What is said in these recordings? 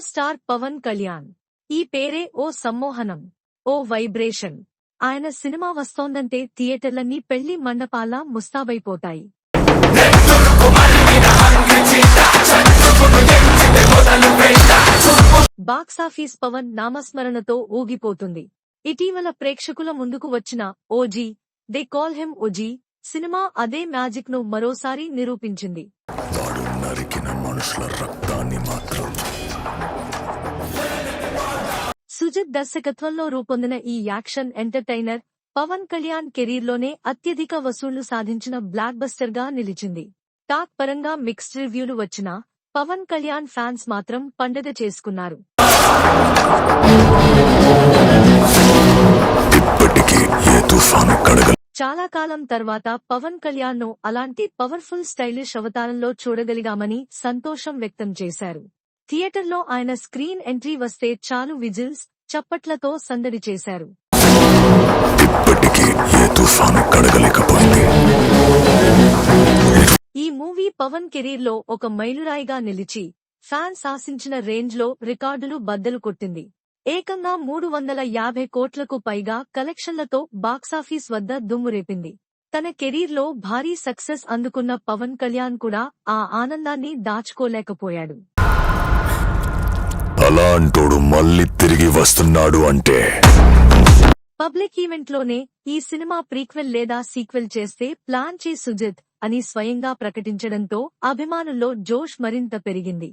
Power star Pawan Kalyan. ఈ పేరే ఓ సమ్మోహనం ఓ vibration. ఆయన సినిమా వస్తోందంటే థియేటర్లన్నీ పెళ్ళి మండపాల ముస్తాబైపోతాయి. బాక్సాఫీస్ పవన్ నామస్మరణతో ఊగిపోతుంది. ఇటీవల ప్రేక్షకుల ముందుకు వచ్చిన OG they call him OG cinema అదే మ్యాజిక్ను మరోసారి నిరూపించింది. నరికిన మనుషుల సుజిత్ దర్శకత్వంలో రూపొందిన ఈ యాక్షన్ ఎంటర్టైనర్ పవన్ కళ్యాణ్ కెరీర్లోనే అత్యధిక వసూళ్ళు సాధించిన బ్లాక్ బస్టర్గా నిలిచింది. టాక్ పరంగా మిక్స్డ్ రివ్యూలు వచ్చినా పవన్ కళ్యాణ్ ఫ్యాన్స్ మాత్రం పండగ చేసుకున్నారు. చాలా కాలం తర్వాత పవన్ కళ్యాణ్ను అలాంటి పవర్ఫుల్ స్టైలిష్ అవతారంలో చూడగలిగామని సంతోషం వ్యక్తం చేశారు. థియేటర్లో ఆయన స్క్రీన్ ఎంట్రీ వస్తే చాలు విజిల్స్ చప్పట్లతో సందడి చేశారు. ఇప్పటికీ ఏ తుఫాను కడగలేకపోయింది. ఈ మూవీ పవన్ కెరీర్లో ఒక మైలురాయిగా నిలిచి ఫ్యాన్స్ ఆశించిన రేంజ్లో రికార్డులు బద్దలు కొట్టింది ఏకంగా మూడు వందల యాభై కోట్లకు పైగా కలెక్షన్లతో బాక్సాఫీస్ వద్ద దుమ్మురేపింది తన కెరీర్లో భారీ సక్సెస్ అందుకున్న పవన్ కళ్యాణ్ కూడా ఆ ఆనందాన్ని దాచుకోలేకపోయాడు. అలా అంటోడు మళ్ళీ తిరిగి వస్తున్నాడు అంటే. పబ్లిక్ ఈవెంట్లోనే ఈ సినిమా ప్రీక్వెల్ లేదా సీక్వెల్ చేస్తే ప్లాన్ చే సుజిత్ అని స్వయంగా ప్రకటించడంతో అభిమానుల్లో జోష్ మరింత పెరిగింది.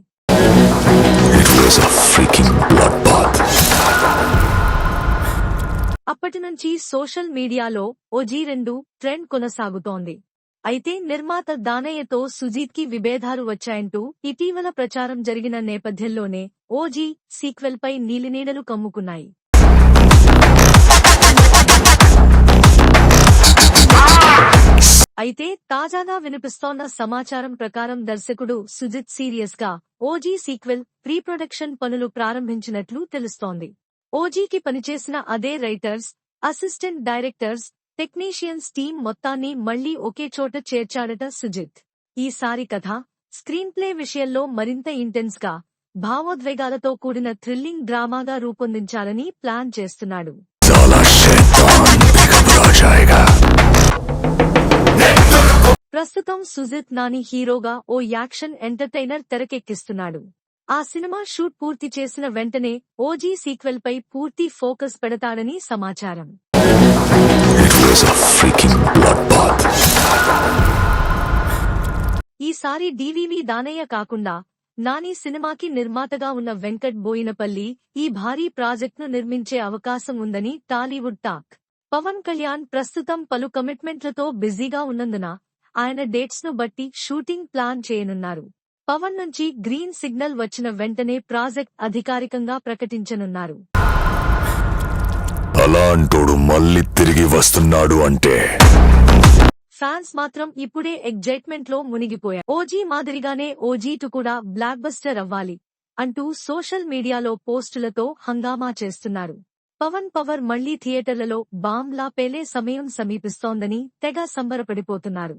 అప్పటి నుంచి సోషల్ మీడియాలో ఓజీ రెండు ట్రెండ్ కొనసాగుతోంది. అయితే నిర్మాత దానయ్యతో సుజీత్కి విభేదాలు వచ్చాయంటూ ఇటీవల ప్రచారం జరిగిన నేపథ్యంలోనే ఓజీ సీక్వెల్ పై నీలినీడలు కమ్ముకున్నాయి. అయితే తాజాగా వినిపిస్తోన్న సమాచారం ప్రకారం దర్శకుడు సుజిత్ సీరియస్గా ఓజీ సీక్వెల్ ప్రీ ప్రొడక్షన్ పనులు ప్రారంభించినట్లు తెలుస్తోంది. ఓజీకి పనిచేసిన అదే writers assistant directors technicians team మొత్తాన్ని మళ్ళీ ఒకే చోట చేర్చాడట సుజిత్. ఈసారి కథ స్క్రీన్ ప్లే విషయంలో మరింత ఇంటెన్స్గా భావోద్వేగాలతో కూడిన థ్రిల్లింగ్ డ్రామాగా రూపొందించాలని ప్లాన్ చేస్తున్నాడు. ప్రస్తుతం సుజిత్ నాని హీరోగా ఓ యాక్షన్ ఎంటర్టైనర్ తెరకెక్కిస్తున్నాడు. ఆ సినిమా షూట్ పూర్తి చేసిన వెంటనే ఓజీ సీక్వెల్ పై పూర్తి ఫోకస్ పెడతాడని సమాచారం. It was freaking blood bath ఈసారి డివివి దానయ్య కాకుండా నాని సినిమాకి నిర్మాతగా ఉన్న వెంకట్ బోయినపల్లి ఈ భారీ ప్రాజెక్టును నిర్మించే అవకాశం ఉందని టాలీవుడ్ టాక్. పవన్ కళ్యాణ్ ప్రస్తుతం పలు కమిట్మెంట్లతో బిజీగా ఉన్నందున ఆయన డేట్స్ను బట్టి షూటింగ్ ప్లాన్ చేయనున్నారు. పవన్ నుంచి గ్రీన్ సిగ్నల్ వచ్చిన వెంటనే ప్రాజెక్ట్ అధికారికంగా ప్రకటించనున్నారు. అలాంటోడు మళ్ళీ తిరిగి వస్తున్నాడు అంటే. ఫ్యాన్స్ మాత్రం ఇప్పుడే ఎగ్జైట్మెంట్లో మునిగిపోయారు. ఓజీ మాదిరిగానే ఓజీటు కూడా బ్లాక్ బస్టర్ అవ్వాలి అంటూ సోషల్ మీడియాలో పోస్టులతో హంగామా చేస్తున్నారు. పవన్ పవర్ మళ్ళీ థియేటర్లలో బాంబ్లా పేలే సమయం సమీపిస్తోందని తెగ సంబరపడిపోతున్నారు.